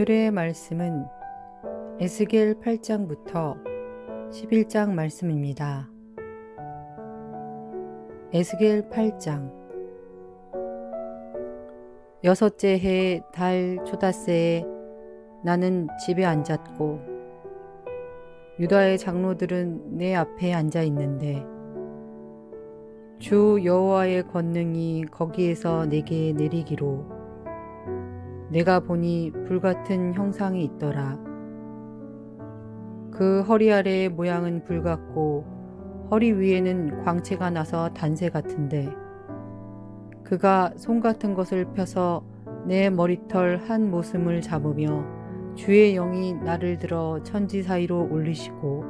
오늘의 말씀은 에스겔 8장부터 11장 말씀입니다. 에스겔 8장 여섯째 해 달 초다새에 나는 집에 앉았고 유다의 장로들은 내 앞에 앉아 있는데 주 여호와의 권능이 거기에서 내게 내리기로 내가 보니 불같은 형상이 있더라. 그 허리 아래의 모양은 불같고 허리 위에는 광채가 나서 단새 같은데 그가 손 같은 것을 펴서 내 머리털 한 모슴을 잡으며 주의 영이 나를 들어 천지 사이로 올리시고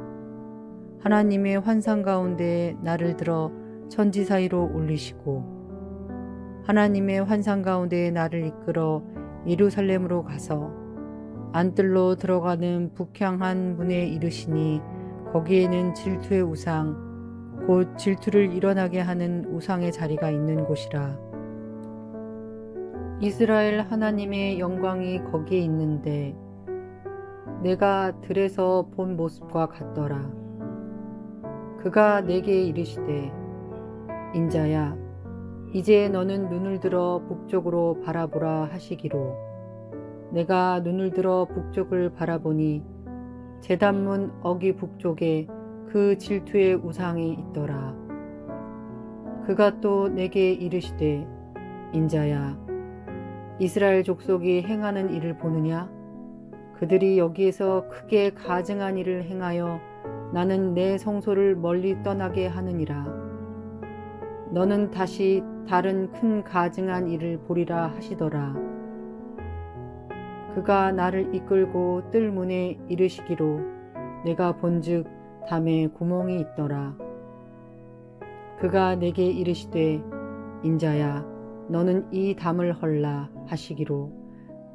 하나님의 환상 가운데에 나를 들어 천지 사이로 올리시고 하나님의 환상 가운데에 나를 이끌어 예루살렘으로 가서 안뜰로 들어가는 북향한 문에 이르시니 거기에는 질투의 우상 곧 질투를 일어나게 하는 우상의 자리가 있는 곳이라. 이스라엘 하나님의 영광이 거기에 있는데 내가 들에서 본 모습과 같더라. 그가 내게 이르시되 인자야 이제 너는 눈을 들어 북쪽으로 바라보라 하시기로 내가 눈을 들어 북쪽을 바라보니 제단문 어기 북쪽에 그 질투의 우상이 있더라. 그가 또 내게 이르시되 인자야 이스라엘 족속이 행하는 일을 보느냐 그들이 여기에서 크게 가증한 일을 행하여 나는 내 성소를 멀리 떠나게 하느니라. 너는 다시 다른 큰 가증한 일을 보리라 하시더라. 그가 나를 이끌고 뜰 문에 이르시기로 내가 본즉 담에 구멍이 있더라. 그가 내게 이르시되 인자야 너는 이 담을 헐라 하시기로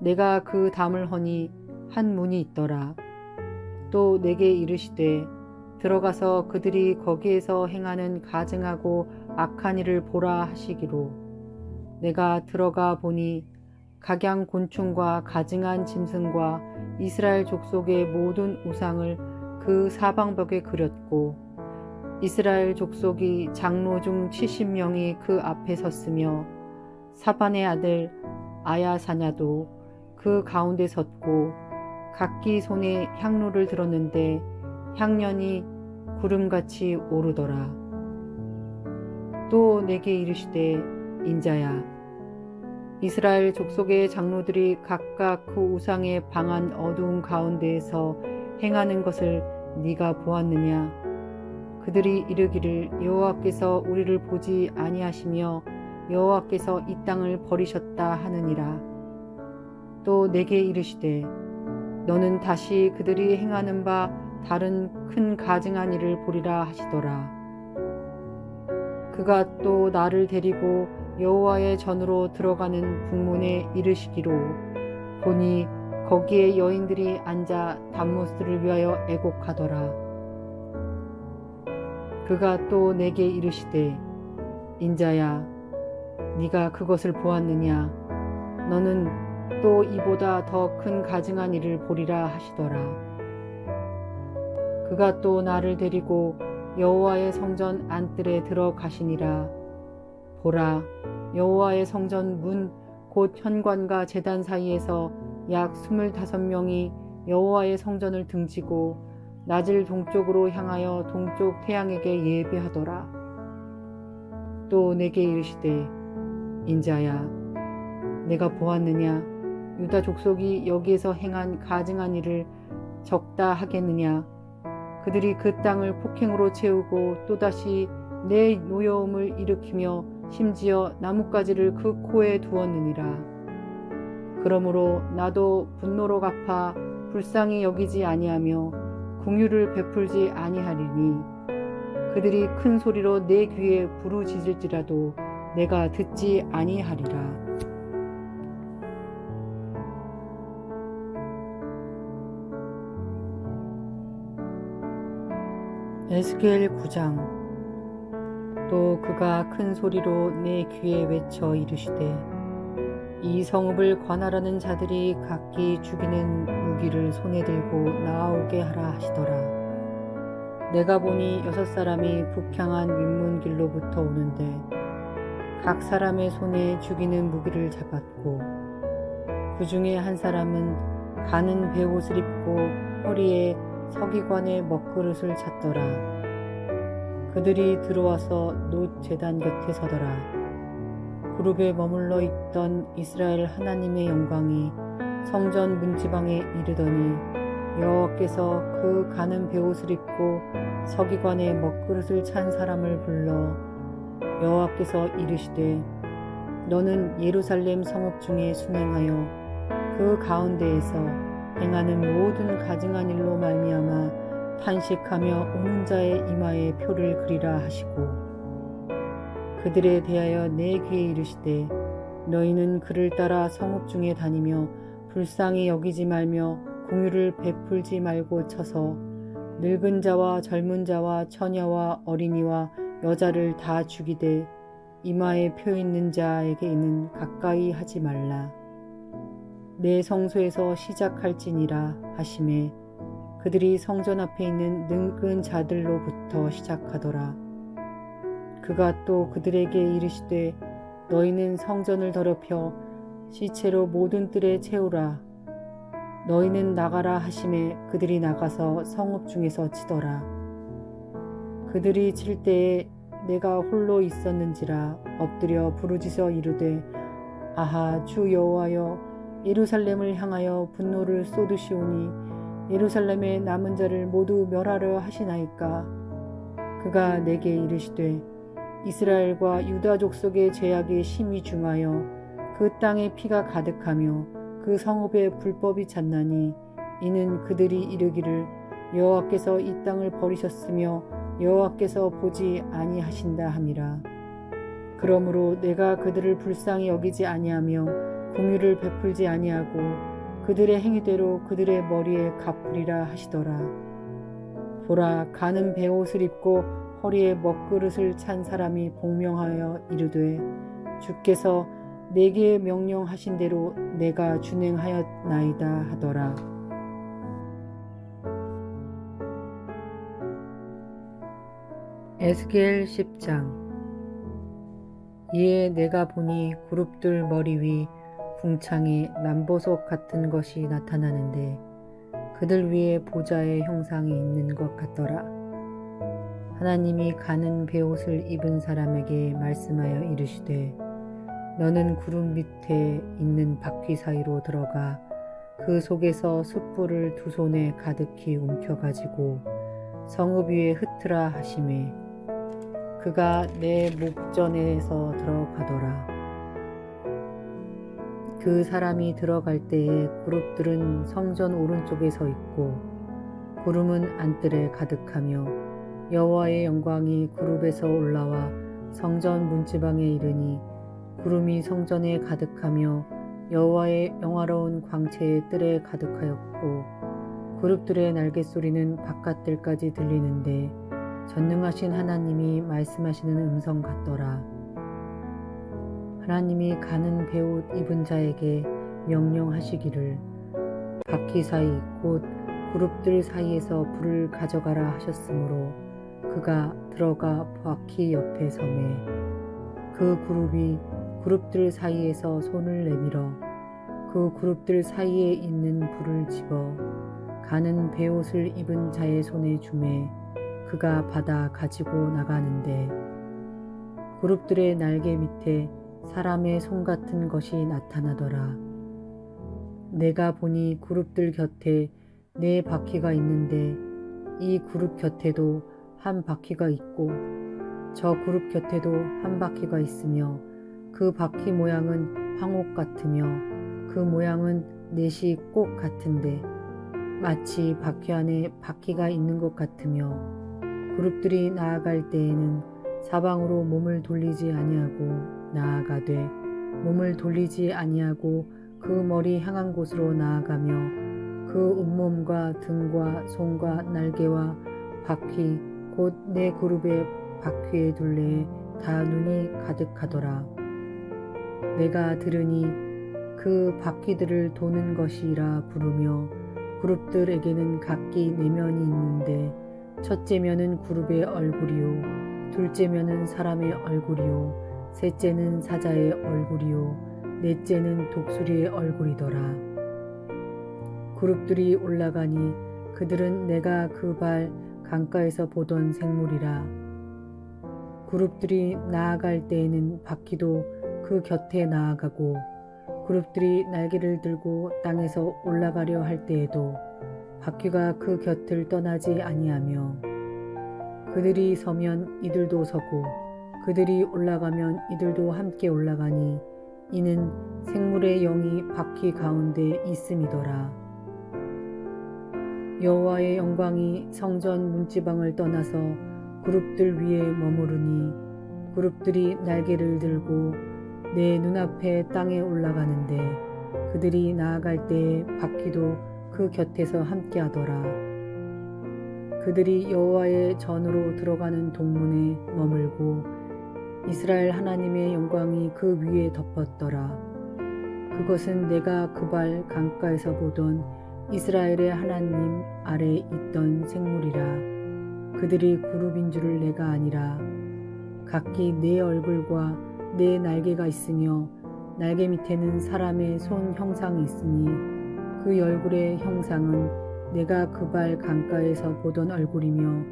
내가 그 담을 허니 한 문이 있더라. 또 내게 이르시되 들어가서 그들이 거기에서 행하는 가증하고 악한 일을 보라 하시기로 내가 들어가 보니 각양 곤충과 가증한 짐승과 이스라엘 족속의 모든 우상을 그 사방벽에 그렸고 이스라엘 족속이 장로 중 70명이 그 앞에 섰으며 사반의 아들 아야사냐도 그 가운데 섰고 각기 손에 향로를 들었는데 향년이 구름같이 오르더라. 또 내게 이르시되 인자야 이스라엘 족속의 장로들이 각각 그 우상의 방한 어두운 가운데에서 행하는 것을 네가 보았느냐 그들이 이르기를 여호와께서 우리를 보지 아니하시며 여호와께서 이 땅을 버리셨다 하느니라 또 내게 이르시되 너는 다시 그들이 행하는 바 다른 큰 가증한 일을 보리라 하시더라. 그가 또 나를 데리고 여호와의 전으로 들어가는 북문에 이르시기로 보니 거기에 여인들이 앉아 담모스를 위하여 애곡하더라. 그가 또 내게 이르시되 인자야 네가 그것을 보았느냐 너는 또 이보다 더 큰 가증한 일을 보리라 하시더라. 그가 또 나를 데리고 여호와의 성전 안뜰에 들어가시니라. 보라, 여호와의 성전 문 곧 현관과 제단 사이에서 약 스물다섯 명이 여호와의 성전을 등지고 낮을 동쪽으로 향하여 동쪽 태양에게 예배하더라. 또 내게 이르시되 인자야 내가 보았느냐 유다 족속이 여기에서 행한 가증한 일을 적다 하겠느냐 그들이 그 땅을 폭행으로 채우고 또다시 내 노여움을 일으키며 심지어 나뭇가지를 그 코에 두었느니라. 그러므로 나도 분노로 갚아 불쌍히 여기지 아니하며 궁유를 베풀지 아니하리니 그들이 큰 소리로 내 귀에 부르짖을지라도 내가 듣지 아니하리라. 에스겔 9장 또 그가 큰 소리로 내 귀에 외쳐 이르시되 이 성읍을 관할하는 자들이 각기 죽이는 무기를 손에 들고 나오게 하라 하시더라. 내가 보니 여섯 사람이 북향한 윗문길로부터 오는데 각 사람의 손에 죽이는 무기를 잡았고 그 중에 한 사람은 가는 베옷을 입고 허리에 서기관의 먹그릇을 찼더라. 그들이 들어와서 놋 제단 곁에 서더라. 그룹에 머물러 있던 이스라엘 하나님의 영광이 성전 문지방에 이르더니 여호와께서 그 가는 베옷을 입고 서기관의 먹그릇을 찬 사람을 불러 여호와께서 이르시되 너는 예루살렘 성읍 중에 순행하여 그 가운데에서 행하는 모든 가증한 일로 말미암아 탄식하며 오는 자의 이마에 표를 그리라 하시고 그들에 대하여 내 귀에 이르시되 너희는 그를 따라 성읍 중에 다니며 불쌍히 여기지 말며 공유를 베풀지 말고 쳐서 늙은 자와 젊은 자와 처녀와 어린이와 여자를 다 죽이되 이마에 표 있는 자에게는 가까이 하지 말라. 내 성소에서 시작할지니라 하심에 그들이 성전 앞에 있는 늙은 자들로부터 시작하더라. 그가 또 그들에게 이르시되 너희는 성전을 더럽혀 시체로 모든 뜰에 채우라. 너희는 나가라 하심에 그들이 나가서 성읍 중에서 치더라. 그들이 칠 때에 내가 홀로 있었는지라 엎드려 부르짖어 이르되 아하 주 여호와여 예루살렘을 향하여 분노를 쏟으시오니 예루살렘의 남은 자를 모두 멸하려 하시나이까? 그가 내게 이르시되 이스라엘과 유다 족속의 죄악이 심히 중하여 그 땅에 피가 가득하며 그 성읍에 불법이 찼나니 이는 그들이 이르기를 여호와께서 이 땅을 버리셨으며 여호와께서 보지 아니하신다 함이라. 그러므로 내가 그들을 불쌍히 여기지 아니하며 공유를 베풀지 아니하고 그들의 행위대로 그들의 머리에 갚으리라 하시더라 보라 가는 베옷을 입고 허리에 먹그릇을 찬 사람이 복명하여 이르되 주께서 내게 명령하신 대로 내가 준행하였나이다 하더라. 에스겔 10장 이에 내가 보니 그룹들 머리 위 궁창에 남보석 같은 것이 나타나는데 그들 위에 보좌의 형상이 있는 것 같더라. 하나님이 가는 베옷을 입은 사람에게 말씀하여 이르시되 너는 구름 밑에 있는 바퀴 사이로 들어가 그 속에서 숯불을 두 손에 가득히 움켜가지고 성읍 위에 흩트라 하심에 그가 내 목전에서 들어가더라. 그 사람이 들어갈 때에 그룹들은 성전 오른쪽에 서 있고 구름은 안뜰에 가득하며 여호와의 영광이 그룹에서 올라와 성전 문지방에 이르니 구름이 성전에 가득하며 여호와의 영화로운 광채의 뜰에 가득하였고 그룹들의 날개 소리는 바깥들까지 들리는데 전능하신 하나님이 말씀하시는 음성 같더라. 하나님이 가는 배옷 입은 자에게 명령하시기를 바퀴 사이 곧 그룹들 사이에서 불을 가져가라 하셨으므로 그가 들어가 바퀴 옆에 섬에 그 그룹이 그룹들 사이에서 손을 내밀어 그 그룹들 사이에 있는 불을 집어 가는 베옷을 입은 자의 손에 주매 그가 받아 가지고 나가는데 그룹들의 날개 밑에 사람의 손 같은 것이 나타나더라. 내가 보니 그룹들 곁에 네 바퀴가 있는데 이 그룹 곁에도 한 바퀴가 있고 저 그룹 곁에도 한 바퀴가 있으며 그 바퀴 모양은 황옥 같으며 그 모양은 넷이 꼭 같은데 마치 바퀴 안에 바퀴가 있는 것 같으며 그룹들이 나아갈 때에는 사방으로 몸을 돌리지 아니하고 나아가되 몸을 돌리지 아니하고 그 머리 향한 곳으로 나아가며 그 온몸과 등과 손과 날개와 바퀴 곧내 그룹의 바퀴의 둘레에 다 눈이 가득하더라. 내가 들으니 그 바퀴들을 도는 것이라 부르며 그룹들에게는 각기 내면이 있는데 첫째 면은 그룹의 얼굴이요 둘째 면은 사람의 얼굴이요. 셋째는 사자의 얼굴이요. 넷째는 독수리의 얼굴이더라. 그룹들이 올라가니 그들은 내가 그 발 강가에서 보던 생물이라. 그룹들이 나아갈 때에는 바퀴도 그 곁에 나아가고 그룹들이 날개를 들고 땅에서 올라가려 할 때에도 바퀴가 그 곁을 떠나지 아니하며 그들이 서면 이들도 서고 그들이 올라가면 이들도 함께 올라가니 이는 생물의 영이 바퀴 가운데 있음이더라. 여호와의 영광이 성전 문지방을 떠나서 그룹들 위에 머무르니 그룹들이 날개를 들고 내 눈앞에 땅에 올라가는데 그들이 나아갈 때에 바퀴도 그 곁에서 함께하더라. 그들이 여호와의 전으로 들어가는 동문에 머물고 이스라엘 하나님의 영광이 그 위에 덮었더라. 그것은 내가 그발 강가에서 보던 이스라엘의 하나님 아래 있던 생물이라. 그들이 그룹인 줄을 내가 아니라 각기 내 얼굴과 내 날개가 있으며 날개 밑에는 사람의 손 형상이 있으니 그 얼굴의 형상은 내가 그 발 강가에서 보던 얼굴이며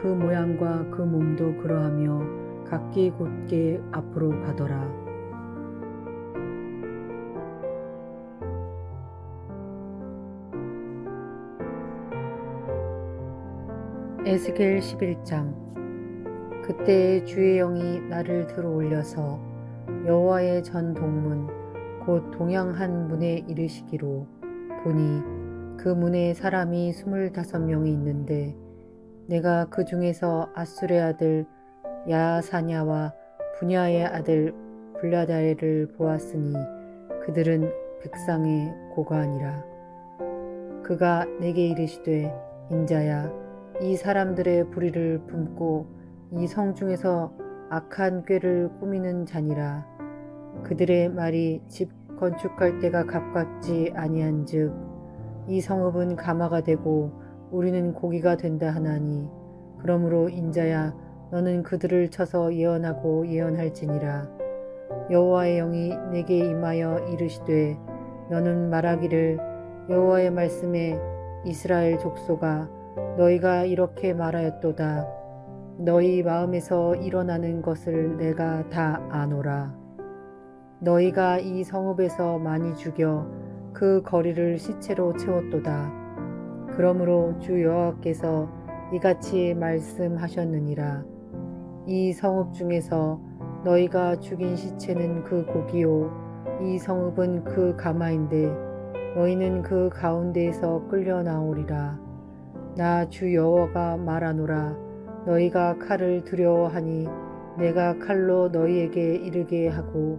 그 모양과 그 몸도 그러하며 각기 곧게 앞으로 가더라. 에스겔 11장 그때 주의 영이 나를 들어올려서 여호와의 전 동문 곧 동양한 문에 이르시기로 보니 그 문에 사람이 스물다섯 명이 있는데 내가 그 중에서 아수레 아들 야사냐와 분야의 아들 블라다레를 보았으니 그들은 백상의 고관이라. 그가 내게 이르시되 인자야 이 사람들의 불의를 품고 이 성 중에서 악한 꾀를 꾸미는 자니라. 그들의 말이 집 건축할 때가 가깝지 아니한즉 이 성읍은 가마가 되고 우리는 고기가 된다 하나니 그러므로 인자야 너는 그들을 쳐서 예언하고 예언할지니라. 여호와의 영이 내게 임하여 이르시되 너는 말하기를 여호와의 말씀에 이스라엘 족속아 너희가 이렇게 말하였도다. 너희 마음에서 일어나는 것을 내가 다 아노라. 너희가 이 성읍에서 많이 죽여 그 거리를 시체로 채웠도다. 그러므로 주 여호와께서 이같이 말씀하셨느니라. 이 성읍 중에서 너희가 죽인 시체는 그 고기요 이 성읍은 그 가마인데 너희는 그 가운데에서 끌려 나오리라. 나 주 여호와가 말하노라. 너희가 칼을 두려워하니 내가 칼로 너희에게 이르게 하고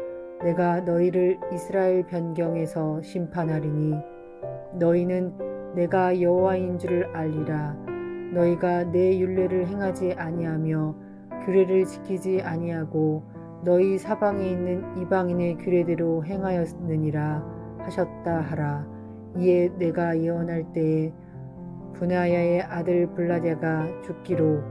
내가 너희를 이스라엘 변경에서 심판하리니 너희는 내가 여호와인 줄을 알리라. 너희가 내 율례를 행하지 아니하며 규례를 지키지 아니하고 너희 사방에 있는 이방인의 규례대로 행하였느니라 하셨다 하라. 이에 내가 예언할 때에 분하야의 아들 블라디아가 죽기로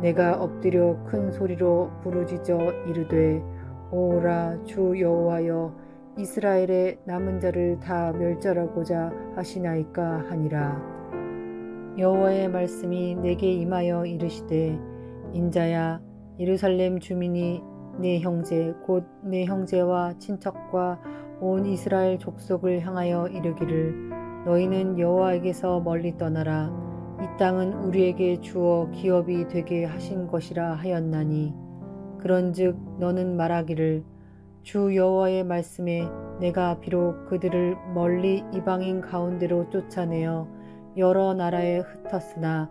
내가 엎드려 큰 소리로 부르짖어 이르되 오라 주 여호와여 이스라엘의 남은 자를 다 멸절하고자 하시나이까 하니라. 여호와의 말씀이 내게 임하여 이르시되 인자야 예루살렘 주민이 내 형제 곧 내 형제와 친척과 온 이스라엘 족속을 향하여 이르기를 너희는 여호와에게서 멀리 떠나라. 이 땅은 우리에게 주어 기업이 되게 하신 것이라 하였나니 그런즉 너는 말하기를 주 여호와의 말씀에 내가 비록 그들을 멀리 이방인 가운데로 쫓아내어 여러 나라에 흩었으나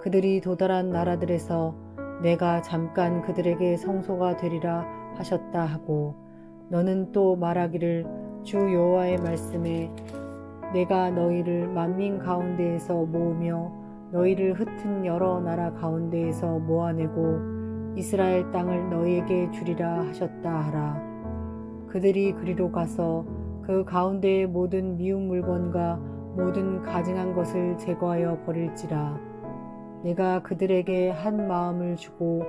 그들이 도달한 나라들에서 내가 잠깐 그들에게 성소가 되리라 하셨다 하고 너는 또 말하기를 주 여호와의 말씀에 내가 너희를 만민 가운데에서 모으며 너희를 흩은 여러 나라 가운데에서 모아내고 이스라엘 땅을 너희에게 주리라 하셨다 하라. 그들이 그리로 가서 그 가운데의 모든 미운 물건과 모든 가증한 것을 제거하여 버릴지라. 내가 그들에게 한 마음을 주고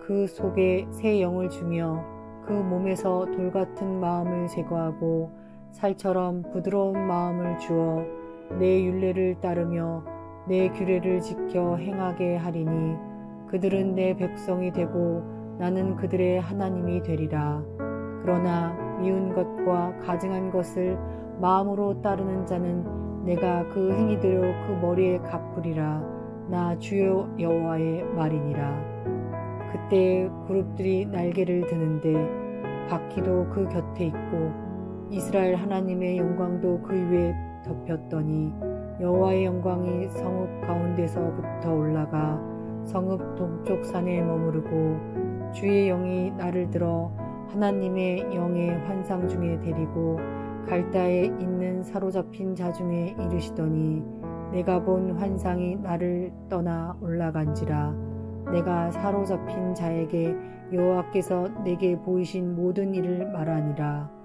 그 속에 새 영을 주며 그 몸에서 돌 같은 마음을 제거하고 살처럼 부드러운 마음을 주어 내 율례를 따르며 내 규례를 지켜 행하게 하리니 그들은 내 백성이 되고 나는 그들의 하나님이 되리라. 그러나 미운 것과 가증한 것을 마음으로 따르는 자는 내가 그 행위대로 그 머리에 갚으리라. 나 주여 여호와의 말이니라. 그때 그룹들이 날개를 드는데 바퀴도 그 곁에 있고 이스라엘 하나님의 영광도 그 위에 덮였더니 여호와의 영광이 성읍 가운데서부터 올라가 성읍 동쪽 산에 머무르고 주의 영이 나를 들어 하나님의 영의 환상 중에 데리고 갈다에 있는 사로잡힌 자 중에 이르시더니 내가 본 환상이 나를 떠나 올라간지라 내가 사로잡힌 자에게 여호와께서 내게 보이신 모든 일을 말하니라